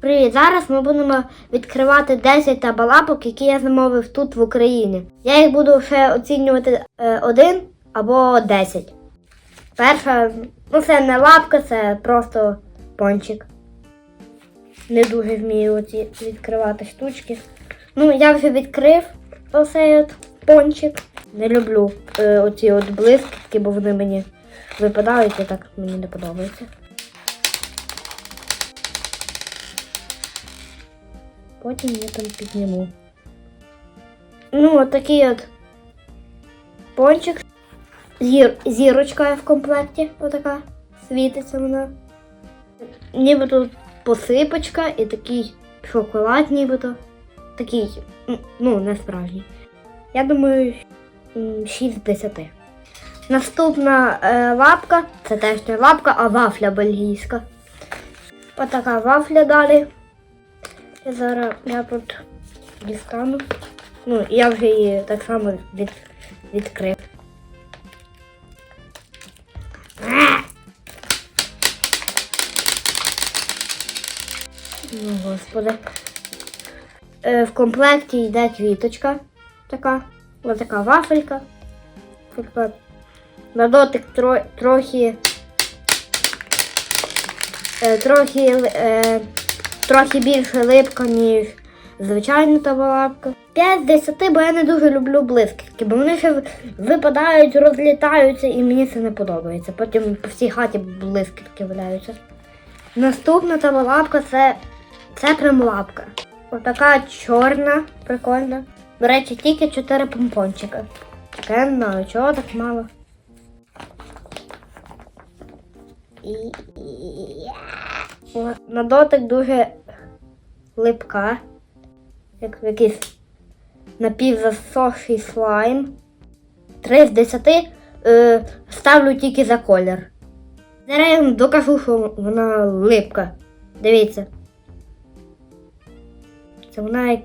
Привіт! Зараз ми будемо відкривати 10 табалапок, які я замовив тут в Україні. Я їх буду ще оцінювати е, один або 10. Перша, ну це не лапка, це просто пончик. Не дуже вмію оці відкривати штучки. Ну, я вже відкрив оцей от пончик. Не люблю е, оці от блискітки, бо вони мені випадають, і так мені не подобається. Потім я там підніму. Ну, от такий от пончик. Зір, зірочка в комплекті, отака. Світиться вона. Ніби тут посипочка і такий шоколад, нібито. Такий, ну, не справжній. Я думаю, 6 з 10. Наступна е, лапка, це теж не лапка, а вафля бельгійська. Отака вафля далі. Я зараз я тут дістану. Ну, я вже її так само від, відкрив. Ну, господи. Е, в комплекті йде квіточка така. Ось така вафелька. Така. На дотик тро, трохи. Е, трохи. Е, трохи більше липка, ніж звичайна табалапка. 5 з 10, бо я не дуже люблю блискітки, бо вони ще випадають, розлітаються і мені це не подобається. Потім по всій хаті блискітки валяються. Наступна табалапка це, це прям лапка. Отака чорна, прикольна. До речі, тільки 4 помпончика. Я знаю, чого так мало. І... На дотик дуже липка, як якийсь напівзасохший слайм. 3 з 10 е, ставлю тільки за колір. Зараз я вам докажу, що вона липка. Дивіться. Це вона як.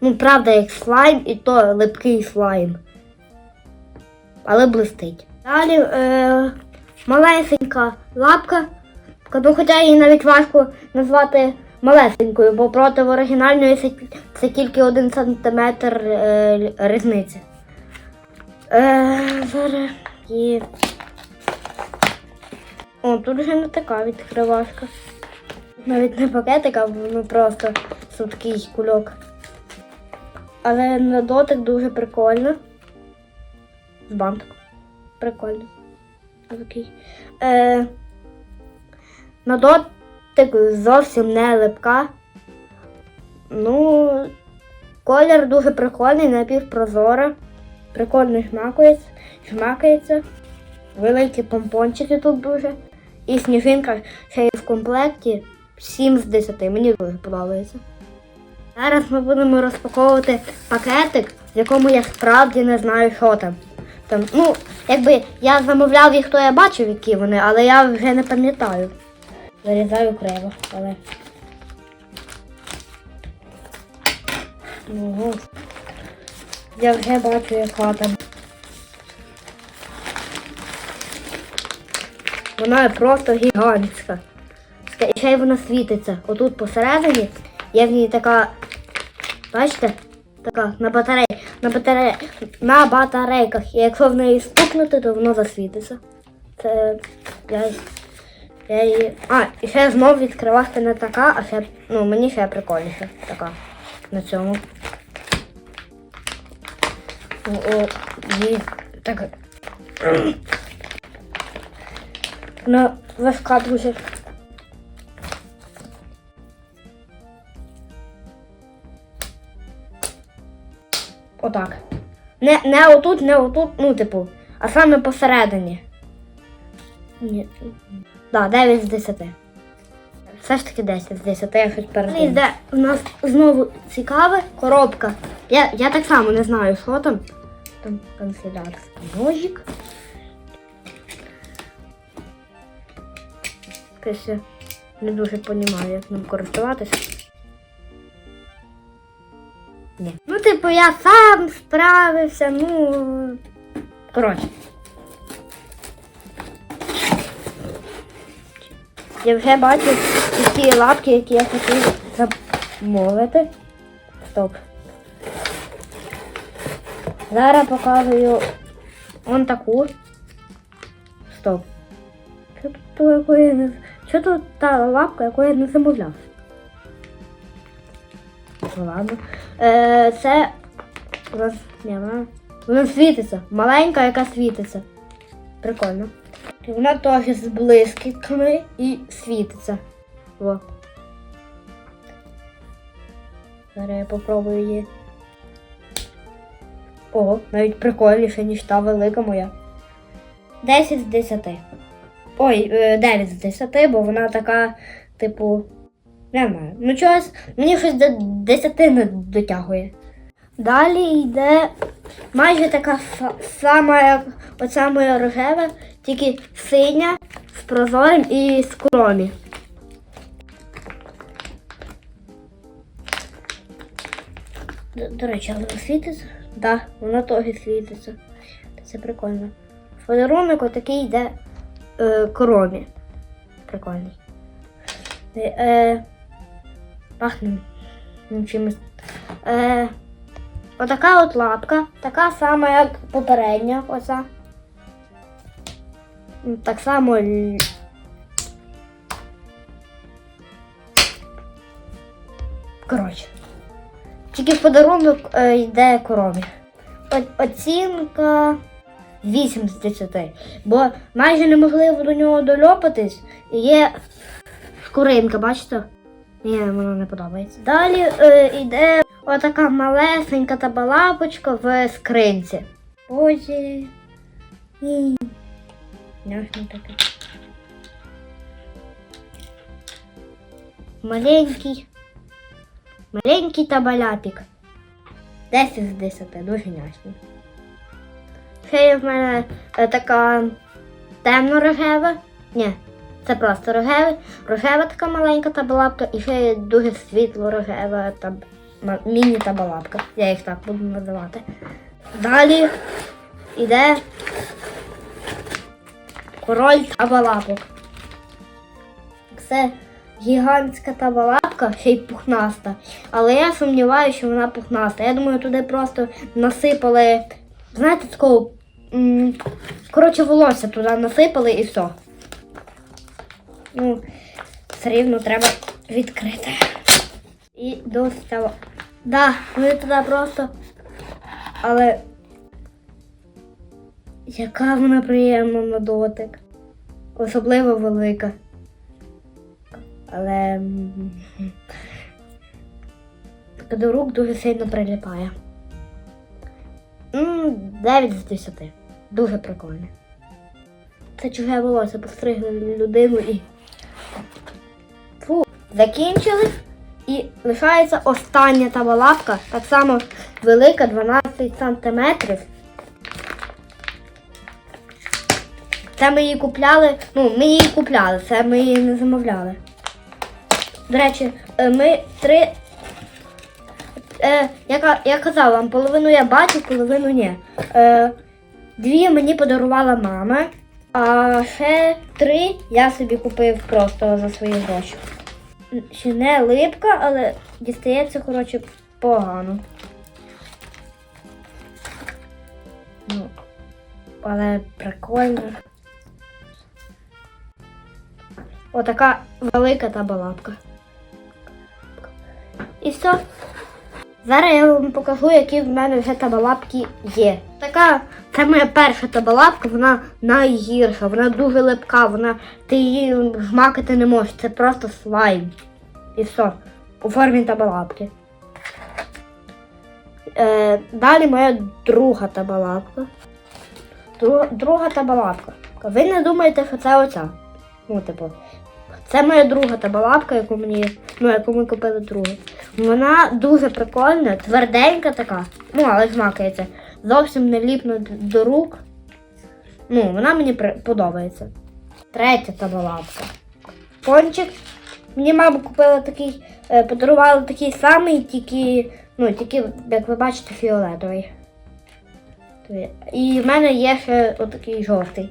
Ну, правда, як слайм, і то липкий слайм. Але блистить. Далі е, малесенька лапка. Ну, хоча її навіть важко назвати малесенькою, бо проти оригінальної це, тільки один сантиметр е, різниці. Е, зараз є. О, тут вже не така відкривашка. Навіть не пакетик, а воно просто судкий кульок. Але на дотик дуже прикольно. З бантиком. Прикольно. Такий. Е, на дотик зовсім не липка. Ну, колір дуже прикольний, напівпрозора. Прикольно шмакається. шмакається. Великі помпончики тут дуже. І сніжинка ще й в комплекті 7 з 10. Мені дуже подобається. Зараз ми будемо розпаковувати пакетик, в якому я справді не знаю, що там. Там, ну, якби я замовляв їх, то я бачив, які вони, але я вже не пам'ятаю. Вирізаю криво, але. Ого. Я вже бачу, яка там. Вона просто гігантська. І ще й вона світиться. Отут посередині є в ній така. Бачите? Така на батарей, на батарей, на батарейках. І якщо в неї стукнути, то воно засвітиться. Це я, я її. А, і ще знову відкривати не така, а ще, ну, мені ще прикольніше така на цьому. О, о, їй так. Вона важка дуже. Отак. Не, не отут, не отут, ну, типу, а саме посередині. Ні. Да, 9 з 10. Все ж таки 10 з 10, я щось передумав. Йде у нас знову цікаве коробка. Я, я так само не знаю, що там. Там канцелярський ножик. Якось не дуже розумію, як ним користуватися. Ні. Ну, типу, я сам справився, ну. Коротше. Я вже бачу, І ці лапки, які я хотів замовити. Стоп. Зараз показую он таку. Стоп. Що тут ту, яку я не... Що тут та лапка, яку я не замовляв? Ну ладно. Е, це. у нас- Ні, вона. Вона світиться. Маленька, яка світиться. Прикольно. І вона теж з блискітками і світиться. Во. Зараз я попробую її. Ого, навіть прикольніше, ніж та велика моя. 10 з 10. Ой, е, 9 з 10, бо вона така, типу. Не знаю. Ну чогось, мені щось до 10 не дотягує. Далі йде майже така сама, як оця моя рожева, тільки синя з прозорим і з кромі. До, до речі, але світиться? Так, да, вона теж світиться. Це прикольно. Подарунок отакий йде е, коромі. Прикольний. Е, е, пахне чимось. Е, отака от лапка, така сама, як попередня оця. Так само. Коротше. Тільки в подарунок е, йде корові. Оцінка 8 з 10. Бо майже неможливо до нього дольопатись. Є шкуринка, бачите? Ні, воно не подобається. Далі е, йде отака малесенька табалапочка в скринці. Боже. Няшно таке. Маленький. Маленький табаляпік. 10 з 10, дуже няшно. Ще є в мене е, така темно-рожева. Ні, це просто рожева. Рожева така маленька табалапка і ще є дуже світло-рожева таб... міні-табалапка. Я їх так буду називати. Далі йде король табалапок. Це гігантська табалапка, ще й пухнаста. Але я сумніваюся, що вона пухнаста. Я думаю, туди просто насипали, знаєте, такого. Коротше, волосся туди насипали і все. Ну, все рівно треба відкрити. І достало. Да, ми туди просто. Але. Яка вона приємна на дотик. Особливо велика. Але. До рук дуже сильно приліпає. М, 9 з 10. Дуже прикольно. Це чуже волосся постригли людину і. Фу. Закінчили. І лишається остання табалапка, так само велика, 12 сантиметрів. Це ми її купляли. Ну, ми її купляли, це ми її не замовляли. До речі, е, ми три. Е, я, я казала вам, половину я бачу, половину ні. Е, дві мені подарувала мама, а ще три я собі купив просто за свої гроші. Ще не липка, але дістається, коротше, погано. Ну, але прикольно. Отака велика та балапка. І все. Зараз я вам покажу, які в мене вже табалапки є. Така, це моя перша табалапка, вона найгірша, вона дуже липка, вона ти її жмакати не можеш, це просто слайм. І все. У формі табалапки. Е, далі моя друга табалапка. Друга, табалапка. Ви не думаєте, що це оця. Ну, типу, це моя друга табалапка, яку мені, ну, яку ми купили другу. Вона дуже прикольна, тверденька така. Ну, але змакається. Зовсім не ліпно до рук. Ну, вона мені подобається. Третя табалапка. Пончик. Мені мама купила такий, е, подарувала такий самий, тільки, ну, тільки, як ви бачите, фіолетовий. І в мене є ще отакий жовтий.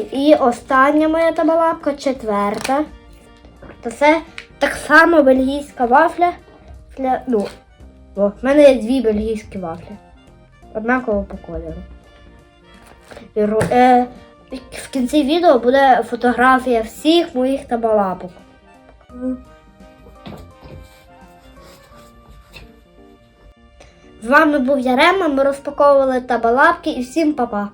І остання моя табалапка, четверта. то це так само бельгійська вафля. Ну, о, в мене є дві бельгійські вафлі. Однаково по кольору. Е, в кінці відео буде фотографія всіх моїх табалапок. З вами був Ярема, ми розпаковували табалапки і всім па-па.